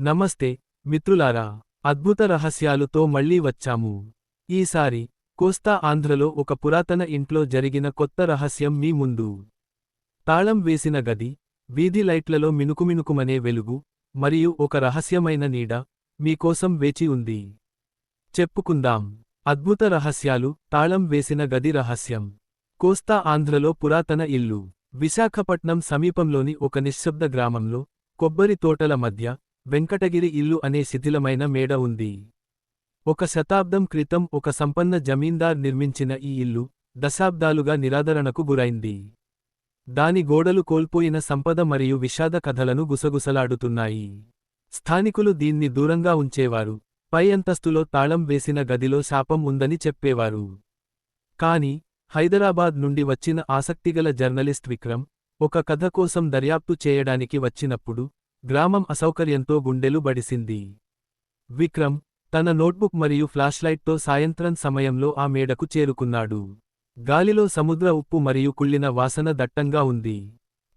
నమస్తే మిత్రులారా అద్భుత రహస్యాలుతో మళ్ళీ వచ్చాము. ఈసారి కోస్తా ఆంధ్రలో ఒక పురాతన ఇంట్లో జరిగిన కొత్త రహస్యం మీ ముందు. తాళం వేసిన గది వీధి లైట్లలో మినుకుమినుకుమనే వెలుగు మరియు ఒక రహస్యమైన నీడ మీకోసం వేచి ఉంది. చెప్పుకుందాం. అద్భుత రహస్యాలు తాళం వేసిన గది రహస్యం. కోస్తా ఆంధ్రలో పురాతన ఇల్లు. విశాఖపట్నం సమీపంలోని ఒక నిశ్శబ్ద గ్రామంలో కొబ్బరి తోటల మధ్య వెంకటగిరి ఇల్లు అనే శిథిలమైన మేడ ఉంది. ఒక శతాబ్దం క్రితం ఒక సంపన్న జమీందార్ నిర్మించిన ఈ ఇల్లు దశాబ్దాలుగా నిరాదరణకు గురైంది. దాని గోడలు కోల్పోయిన సంపద మరియు విషాద కథలను గుసగుసలాడుతున్నాయి. స్థానికులు దీన్ని దూరంగా ఉంచేవారు. పై అంతస్తులో తాళం వేసిన గదిలో శాపం ఉందని చెప్పేవారు. కాని హైదరాబాద్ నుండి వచ్చిన ఆసక్తిగల జర్నలిస్ట్ విక్రమ్ ఒక కథ కోసం దర్యాప్తు చేయడానికి వచ్చినప్పుడు గ్రామం అసౌకర్యంతో గుండెలు బడిసింది. విక్రమ్ తన నోట్బుక్ మరియు ఫ్లాష్లైట్తో సాయంత్రం సమయంలో ఆ మేడకు చేరుకున్నాడు. గాలిలో సముద్ర ఉప్పు మరియు కుళ్ళిన వాసన దట్టంగా ఉంది.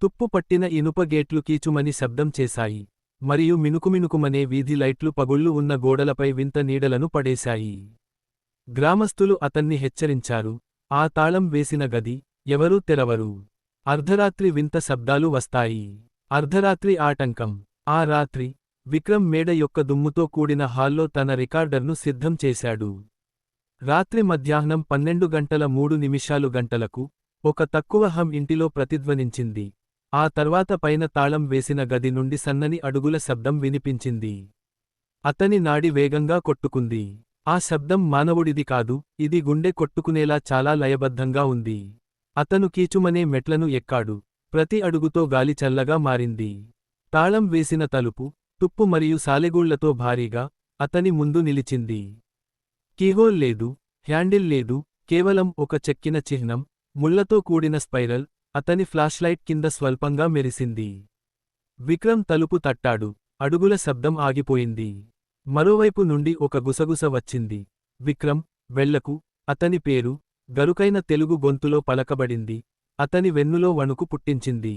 తుప్పు పట్టిన ఇనుప గేట్లు కీచుమని శబ్దం చేశాయి. మరియు మినుకుమినుకుమనే వీధి లైట్లు పగుళ్ళు ఉన్న గోడలపై వింత నీడలను పడేశాయి. గ్రామస్తులు అతన్ని హెచ్చరించారు. ఆ తాళం వేసిన గది ఎవరూ తెరవరు. అర్ధరాత్రి వింత శబ్దాలు వస్తాయి. అర్ధరాత్రి ఆటంకం. ఆ రాత్రి విక్రమ్ మేడ యొక్క దుమ్ముతో కూడిన హాల్లో తన రికార్డర్ను సిద్ధం చేశాడు. రాత్రి మధ్యాహ్నం పన్నెండు గంటల మూడు నిమిషాలు గంటలకు ఒక తక్కువ హం ఇంటిలో ప్రతిధ్వనించింది. ఆ తర్వాత పైన తాళం వేసిన గది నుండి సన్నని అడుగుల శబ్దం వినిపించింది. అతని నాడి వేగంగా కొట్టుకుంది. ఆ శబ్దం మానవుడిది కాదు ఇది గుండె కొట్టుకునేలా చాలా లయబద్ధంగా ఉంది. అతను కీచుమనే మెట్లను ఎక్కాడు. ప్రతి అడుగుతో గాలి చల్లగా మారింది. తాళం వేసిన తలుపు తుప్పు మరియు సాలెగూళ్ళతో భారీగా అతని ముందు నిలిచింది. కీహోల్ లేదు హ్యాండిల్ లేదు కేవలం ఒక చెక్కిన చిహ్నం ముళ్ళతో కూడిన స్పైరల్ అతని ఫ్లాష్లైట్ కింద స్వల్పంగా మెరిసింది. విక్రమ్ తలుపు తట్టాడు అడుగుల శబ్దం ఆగిపోయింది. మరోవైపు నుండి ఒక గుసగుస వచ్చింది. విక్రమ్ వెళ్ళకు అతని పేరు గరుకైన తెలుగు గొంతులో పలకబడింది. అతని వెన్నులో వణుకు పుట్టించింది.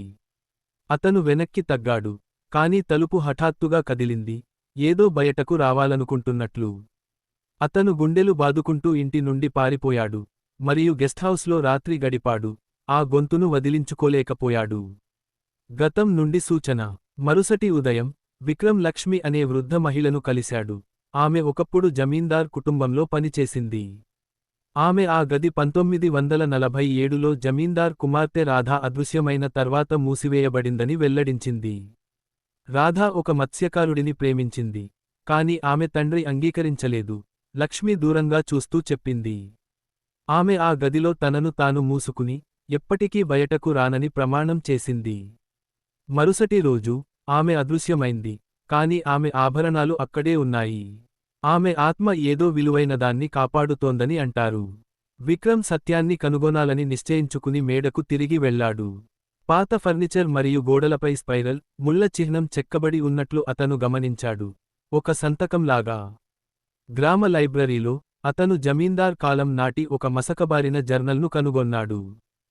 అతను వెనక్కి తగ్గాడు. కాని తలుపు హఠాత్తుగా కదిలింది. ఏదో బయటకు రావాలనుకుంటున్నట్లు. అతను గుండెలు బాదుకుంటూ ఇంటి నుండి పారిపోయాడు. మరియు గెస్ట్హౌస్లో రాత్రి గడిపాడు. ఆ గొంతును వదిలించుకోలేకపోయాడు. గతం నుండి సూచన. మరుసటి ఉదయం విక్రమ్ లక్ష్మి అనే వృద్ధ మహిళను కలిశాడు. ఆమె ఒకప్పుడు జమీందార్ కుటుంబంలో పనిచేసింది. ఆమె ఆ గది పంతొమ్మిది వందల నలభై ఏడులో జమీందార్ కుమార్తె రాధా అదృశ్యమైన తర్వాత మూసివేయబడిందని వెల్లడించింది. రాధా ఒక మత్స్యకారుడిని ప్రేమించింది. కాని ఆమె తండ్రి అంగీకరించలేదు. లక్ష్మి దూరంగా చూస్తూ చెప్పింది. ఆమె ఆ గదిలో తనను తాను మూసుకుని ఎప్పటికీ బయటకు రానని ప్రమాణం చేసింది. మరుసటి రోజు ఆమె అదృశ్యమైంది. కాని ఆమె ఆభరణాలు అక్కడే ఉన్నాయి. ఆమె ఆత్మ ఏదో విలువైనదాన్ని కాపాడుతోందని అంటారు. విక్రమ్ సత్యాన్ని కనుగొనాలని నిశ్చయించుకుని మేడకు తిరిగి వెళ్ళాడు పాత ఫర్నిచర్ మరియు గోడలపై స్పైరల్ ముళ్ళ చిహ్నం చెక్కబడి ఉన్నట్లు అతను గమనించాడు. ఒక సంతకంలాగా. గ్రామ లైబ్రరీలో అతను జమీందార్ కాలం నాటి ఒక మసకబారిన జర్నల్ను కనుగొన్నాడు.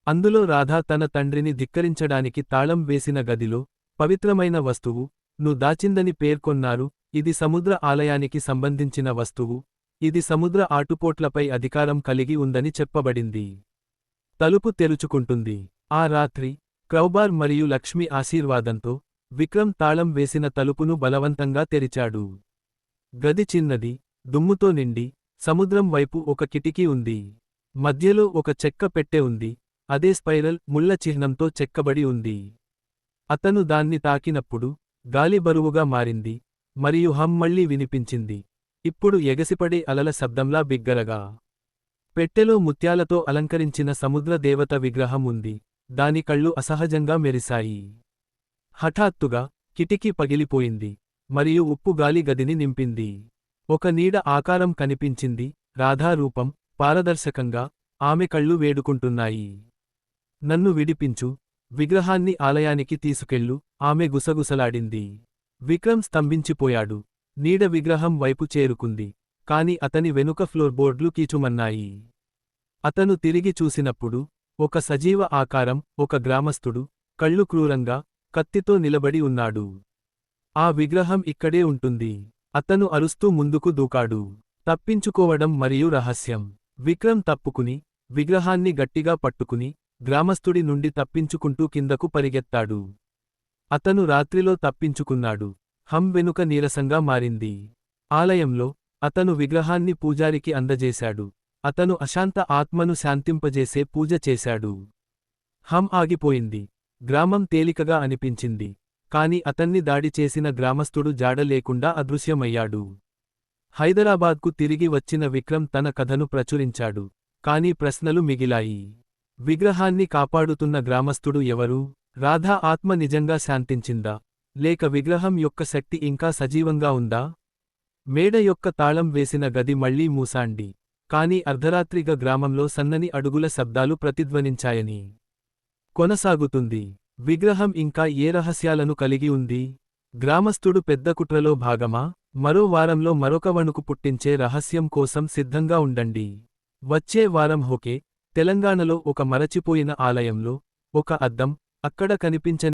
అందులో రాధా తన తండ్రిని ధిక్కరించడానికి తాళం వేసిన గదిలో పవిత్రమైన వస్తువు ను దాచిందని పేర్కొన్నారు ఇది సముద్ర ఆలయానికి సంబంధించిన వస్తువు. ఇది సముద్ర ఆటుపోట్లపై అధికారం కలిగి ఉందని చెప్పబడింది. తలుపు తెరుచుకుంటుంది. ఆ రాత్రి క్రౌబార్ మరియు లక్ష్మి ఆశీర్వాదంతో విక్రమ్ తాళం వేసిన తలుపును బలవంతంగా తెరిచాడు. గది చిన్నది దుమ్ముతో నిండి సముద్రం వైపు ఒక కిటికీ ఉంది. మధ్యలో ఒక చెక్క పెట్టె ఉంది. అదే స్పైరల్ ముళ్ళ చిహ్నంతో చెక్కబడి ఉంది. అతను దాన్ని తాకినప్పుడు గాలి బరువుగా మారింది. మరియు హమ్ మళ్ళీ వినిపించింది. ఇప్పుడు ఎగసిపడే అలల శబ్దంలా బిగ్గరగా. పెట్టెలో ముత్యాలతో అలంకరించిన సముద్ర దేవత విగ్రహం ఉంది. దాని కళ్ళు అసహజంగా మెరిశాయి. హఠాత్తుగా కిటికీ పగిలిపోయింది. మరియు ఉప్పు గాలి గదిని నింపింది. ఒక నీడ ఆకారం కనిపించింది. రాధారూపం పారదర్శకంగా ఆమె కళ్ళు వేడుకుంటున్నాయి. నన్ను విడిపించు. విగ్రహాన్ని ఆలయానికి తీసుకెళ్ళు. ఆమె గుసగుసలాడింది. విక్రమ్ స్తంభించిపోయాడు. నీడ విగ్రహం వైపు చేరుకుంది. కాని అతని వెనుక ఫ్లోర్బోర్డ్లు కీచుమన్నాయి. అతను తిరిగి చూసినప్పుడు ఒక సజీవ ఆకారం ఒక గ్రామస్థుడు కళ్ళు క్రూరంగా కత్తితో నిలబడి ఉన్నాడు. ఆ విగ్రహం ఇక్కడే ఉంటుంది. అతను అరుస్తూ ముందుకు దూకాడు. తప్పించుకోవడం మరియు రహస్యం. విక్రమ్ తప్పుకుని విగ్రహాన్ని గట్టిగా పట్టుకుని గ్రామస్థుడి నుండి తప్పించుకుంటూ కిందకు పరిగెత్తాడు. అతను రాత్రిలో తప్పించుకున్నాడు. హం వెనుక నీరసంగా మారింది. ఆలయంలో అతను విగ్రహాన్ని పూజారికి అందజేశాడు. అతను అశాంత ఆత్మను శాంతింపజేసే పూజ చేశాడు. హం ఆగిపోయింది. గ్రామం తేలికగా అనిపించింది. కాని అతన్ని దాడి చేసిన గ్రామస్థుడు జాడ లేకుండా అదృశ్యమయ్యాడు. హైదరాబాద్కు తిరిగి వచ్చిన విక్రమ్ తన కథను ప్రచురించాడు. కాని ప్రశ్నలు మిగిలాయి. విగ్రహాన్ని కాపాడుతున్న గ్రామస్థుడు ఎవరు? రాధా ఆత్మ నిజంగా శాంతించిందా? లేక విగ్రహం యొక్క శక్తి ఇంకా సజీవంగా ఉందా? మేడ యొక్క తాళం వేసిన గది మళ్ళీ మూసాండి. కాని అర్ధరాత్రిగా గ్రామంలో సన్నని అడుగుల శబ్దాలు ప్రతిధ్వనించాయని. కొనసాగుతుంది. విగ్రహం ఇంకా ఏ రహస్యాలను కలిగి ఉంది? గ్రామస్థుడు పెద్ద కుట్రలో భాగమా? మరో వారంలో మరొక వణుకు పుట్టించే రహస్యం కోసం సిద్ధంగా ఉండండి. వచ్చే వారం హోకే తెలంగాణలో ఒక మరచిపోయిన ఆలయంలో ఒక అద్దం అక్కడ కనిపించని